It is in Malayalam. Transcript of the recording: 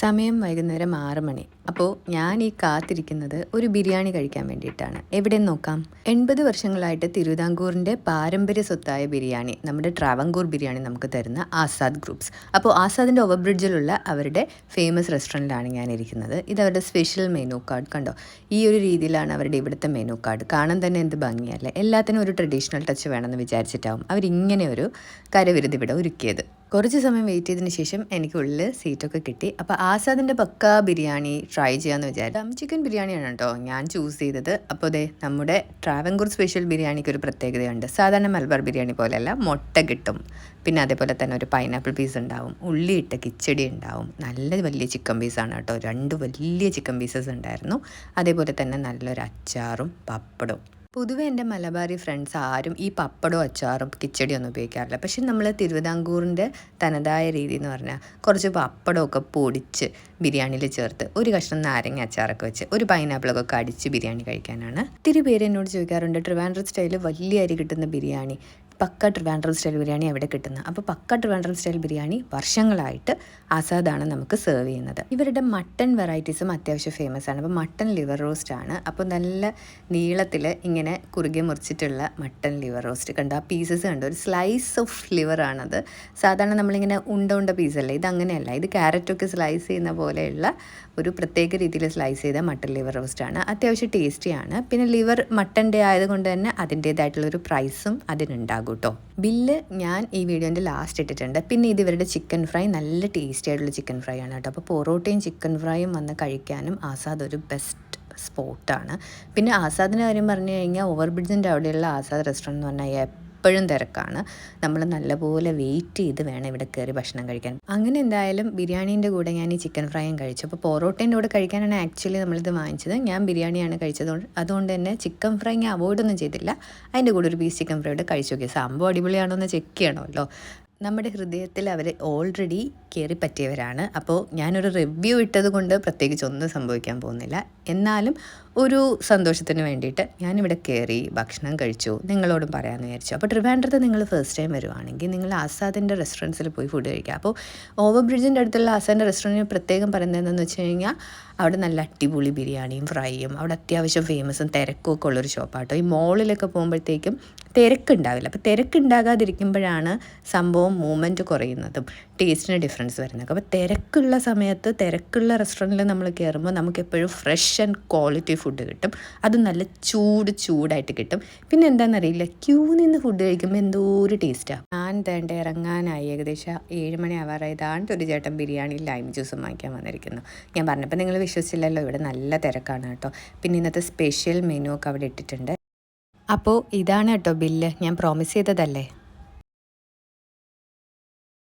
സമയം വൈകുന്നേരം ആറ് മണി. അപ്പോൾ ഞാൻ ഈ കാത്തിരിക്കുന്നത് ഒരു ബിരിയാണി കഴിക്കാൻ വേണ്ടിയിട്ടാണ്. എവിടെ നോക്കാം? എൺപത് വർഷങ്ങളായിട്ട് തിരുവിതാംകൂറിന്റെ പാരമ്പര്യ സ്വത്തായ ബിരിയാണി നമ്മുടെ ട്രാവങ്കൂർ ബിരിയാണി നമുക്ക് തരുന്ന ആസാദ് ഗ്രൂപ്പ്സ്. അപ്പോൾ ആസാദിന്റെ ഓവർ ബ്രിഡ്ജിലുള്ള അവരുടെ ഫേമസ് റെസ്റ്റോറന്റിലാണ് ഞാൻ ഇരിക്കുന്നത് ഇത് അവരുടെ സ്പെഷ്യൽ മെനു കാർഡ് കണ്ടോ? ഈ ഒരു രീതിയിലാണ് അവരുടെ ഇവിടുത്തെ മെനു കാർഡ്. കാണാൻ തന്നെ എന്ത് ഭംഗിയല്ലേ എല്ലാത്തിനും ഒരു ട്രഡീഷണൽ ടച്ച് വേണമെന്ന് വിചാരിച്ചിട്ടാവും അവരിങ്ങനെ ഒരു കരവിരുതി ഇവിടെ ഒരുക്കിയത്. കുറച്ച് സമയം വെയിറ്റ് ചെയ്തതിന് ശേഷം എനിക്ക് ഉള്ളിൽ സീറ്റൊക്കെ കിട്ടി. അപ്പോൾ ആസാദിന്റെ പക്ക ബിരിയാണി ട്രൈ ചെയ്യാമെന്ന് വിചാരിച്ചു. ദം ചിക്കൻ ബിരിയാണിയാണ് കേട്ടോ ഞാൻ ചൂസ് ചെയ്തത്. അപ്പോൾ അതെ നമ്മുടെ ട്രാവൻകൂർ സ്പെഷ്യൽ ബിരിയാണിക്ക് ഒരു പ്രത്യേകതയുണ്ട്. സാധാരണ മലബാർ ബിരിയാണി പോലെയല്ല മുട്ട കിട്ടും. പിന്നെ അതേപോലെ തന്നെ ഒരു പൈനാപ്പിൾ പീസ് ഉണ്ടാവും. ഉള്ളി ഇട്ട കിച്ചടി ഉണ്ടാവും. നല്ല വലിയ ചിക്കൻ പീസാണ് കേട്ടോ രണ്ട് വലിയ ചിക്കൻ പീസസ് ഉണ്ടായിരുന്നു. അതേപോലെ തന്നെ നല്ലൊരു അച്ചാറും പപ്പടവും. പൊതുവെ എന്റെ മലബാറി ഫ്രണ്ട്സ് ആരും ഈ പപ്പടോ അച്ചാറും കിച്ചടിയൊന്നും ഉപയോഗിക്കാറില്ല. പക്ഷെ നമ്മൾ തിരുവിതാംകൂറിന്റെ തനതായ രീതി എന്ന് പറഞ്ഞാൽ കുറച്ച് പപ്പടമൊക്കെ പൊടിച്ച് ബിരിയാണിയിൽ ചേർത്ത് ഒരു കഷ്ണം നാരങ്ങ അച്ചാറൊക്കെ വെച്ച് ഒരു പൈനാപ്പിളൊക്കെ കടിച്ച് ബിരിയാണി കഴിക്കാനാണ്. ഒത്തിരി പേര് എന്നോട് ചോദിക്കാറുണ്ട് ട്രിവാൻഡ്രം സ്റ്റൈലിൽ വലിയ അരി കിട്ടുന്ന ബിരിയാണി പക്ക ട്രിവാൻഡ്രം സ്റ്റൈൽ ബിരിയാണി അവിടെ കിട്ടുന്നത്. അപ്പോൾ പക്ക ട്രിവാൻഡ്രം സ്റ്റൈൽ ബിരിയാണി വർഷങ്ങളായിട്ട് ആസാദാണ് നമുക്ക് സെർവ് ചെയ്യുന്നത്. ഇവരുടെ മട്ടൺ വെറൈറ്റീസും അത്യാവശ്യം ഫേമസ് ആണ്. അപ്പോൾ മട്ടൺ ലിവർ റോസ്റ്റ് ആണ്. അപ്പോൾ നല്ല നീളത്തിൽ ഇങ്ങനെ കുറുകെ മുറിച്ചിട്ടുള്ള മട്ടൺ ലിവർ റോസ്റ്റ് കണ്ടു? ആ പീസസ് കണ്ടു? ഒരു സ്ലൈസ് ഓഫ് ലിവർ ആണത്. സാധാരണ നമ്മളിങ്ങനെ ഉണ്ട ഉണ്ട പീസല്ലേ ഇത് അങ്ങനെയല്ല. ഇത് ക്യാരറ്റൊക്കെ സ്ലൈസ് ചെയ്യുന്ന പോലെയുള്ള ഒരു പ്രത്യേക രീതിയിൽ സ്ലൈസ് ചെയ്ത മട്ടൺ ലിവർ റോസ്റ്റ് ആണ്. അത്യാവശ്യം ടേസ്റ്റിയാണ് പിന്നെ ലിവർ മട്ടന്റെ ആയതുകൊണ്ട് തന്നെ അതിന്റേതായിട്ടുള്ളൊരു പ്രൈസും അതിനുണ്ടാകും. കേട്ടോ. ബില്ല് ഞാൻ ഈ വീഡിയോന്റെ ലാസ്റ്റ് ഇട്ടിട്ടുണ്ട്. പിന്നെ ഇത് ഇവരുടെ ചിക്കൻ ഫ്രൈ നല്ല ടേസ്റ്റി ആയിട്ടുള്ള ചിക്കൻ ഫ്രൈ ആണ് കേട്ടോ. അപ്പോൾ പൊറോട്ടയും ചിക്കൻ ഫ്രൈയും വന്ന് കഴിക്കാനും ആസാദ് ഒരു ബെസ്റ്റ് സ്പോട്ടാണ് പിന്നെ ആസാദിന്റെ കാര്യം പറഞ്ഞു കഴിഞ്ഞാൽ ഓവർ ബ്രിഡ്ജിന്റെ അവിടെയുള്ള ആസാദ് റെസ്റ്റോറന്റ് എന്ന് പറഞ്ഞാൽ എപ്പോഴും തിരക്കാണ്. നമ്മൾ നല്ലപോലെ വെയിറ്റ് ചെയ്ത് വേണം ഇവിടെ കയറി ഭക്ഷണം കഴിക്കാൻ. അങ്ങനെ എന്തായാലും ബിരിയാണീന്റെ കൂടെ ഞാൻ ഈ ചിക്കൻ ഫ്രൈയും കഴിച്ചു. അപ്പോൾ പൊറോട്ടേന്റെ കൂടെ കഴിക്കാനാണ് ആക്ച്വലി നമ്മളിത് വാങ്ങിച്ചത്. ഞാൻ ബിരിയാണിയാണ് കഴിച്ചത് അതുകൊണ്ട് തന്നെ ചിക്കൻ ഫ്രൈ ഞാൻ അവോയ്ഡൊന്നും ചെയ്തില്ല. അതിന്റെ കൂടെ ഒരു പീസ് ചിക്കൻ ഫ്രൈ ഇവിടെ കഴിച്ചു നോക്കി. സംഭവം അടിപൊളിയാണോ എന്ന് ചെക്ക് ചെയ്യണമല്ലോ. നമ്മുടെ ഹൃദയത്തിൽ അവർ ഓൾറെഡി കയറി പറ്റിയവരാണ്. അപ്പോൾ ഞാനൊരു റിവ്യൂ ഇട്ടത് കൊണ്ട് പ്രത്യേകിച്ച് ഒന്നും സംഭവിക്കാൻ പോകുന്നില്ല. എന്നാലും ഒരു സന്തോഷത്തിന് വേണ്ടിയിട്ട് ഞാനിവിടെ കയറി ഭക്ഷണം കഴിച്ചു. നിങ്ങളോടും പറയാമെന്ന് വിചാരിച്ചു. അപ്പോൾ ട്രിവാൻഡ്രത്ത് നിങ്ങൾ ഫസ്റ്റ് ടൈം വരുവാണെങ്കിൽ നിങ്ങൾ ആസാദിന്റെ റെസ്റ്റോറന്റ്സിൽ പോയി ഫുഡ് കഴിക്കുക. അപ്പോൾ ഓവർ ബ്രിഡ്ജിന്റെ അടുത്തുള്ള ആസാദിന്റെ റെസ്റ്റോറന്റിന് പ്രത്യേകം പറയുന്നത് എന്താണെന്ന് വെച്ച് കഴിഞ്ഞാൽ അവിടെ നല്ല അടിപൊളി ബിരിയാണിയും ഫ്രൈയും അവിടെ അത്യാവശ്യം ഫേമസും തിരക്കും ഒക്കെ ഉള്ളൊരു ഷോപ്പാട്ടോ ഈ മോളിലൊക്കെ പോകുമ്പോഴത്തേക്കും തിരക്കുണ്ടാവില്ല. അപ്പോൾ തിരക്കുണ്ടാകാതിരിക്കുമ്പോഴാണ് സംഭവം മൂവ്മെന്റ് കുറയുന്നതും ടേസ്റ്റിന് ഡിഫറൻസ് വരുന്നത്. അപ്പോൾ തിരക്കുള്ള സമയത്ത് തിരക്കുള്ള റെസ്റ്റോറന്റിൽ നമ്മൾ കയറുമ്പോൾ നമുക്ക് എപ്പോഴും ഫ്രഷ് ആൻഡ് ക്വാളിറ്റി ഫുഡ് കിട്ടും. അത് നല്ല ചൂട് ചൂടായിട്ട് കിട്ടും. പിന്നെ എന്താണെന്നറിയില്ല ക്യൂ നിന്ന് ഫുഡ് കഴിക്കുമ്പോൾ എന്തോ ഒരു ടേസ്റ്റാണ് ഞാൻ തേണ്ട ഇറങ്ങാനായി. ഏകദേശം ഏഴ് മണി ആവാറായതാണ്ട് ഒരു ചേട്ടൻ ബിരിയാണി ലൈം ജ്യൂസും വാങ്ങിക്കാൻ വന്നിരിക്കുന്നു. ഞാൻ പറഞ്ഞപ്പോൾ നിങ്ങൾ വിശ്വസിച്ചില്ലല്ലോ ഇവിടെ നല്ല തിരക്കാണ് കേട്ടോ. പിന്നെ ഇന്നത്തെ സ്പെഷ്യൽ മെനു ഒക്കെ അവിടെ ഇട്ടിട്ടുണ്ട്. അപ്പോൾ ഇതാണ് കേട്ടോ ബില്ല്. ഞാൻ പ്രോമിസ് ചെയ്തതല്ലേ?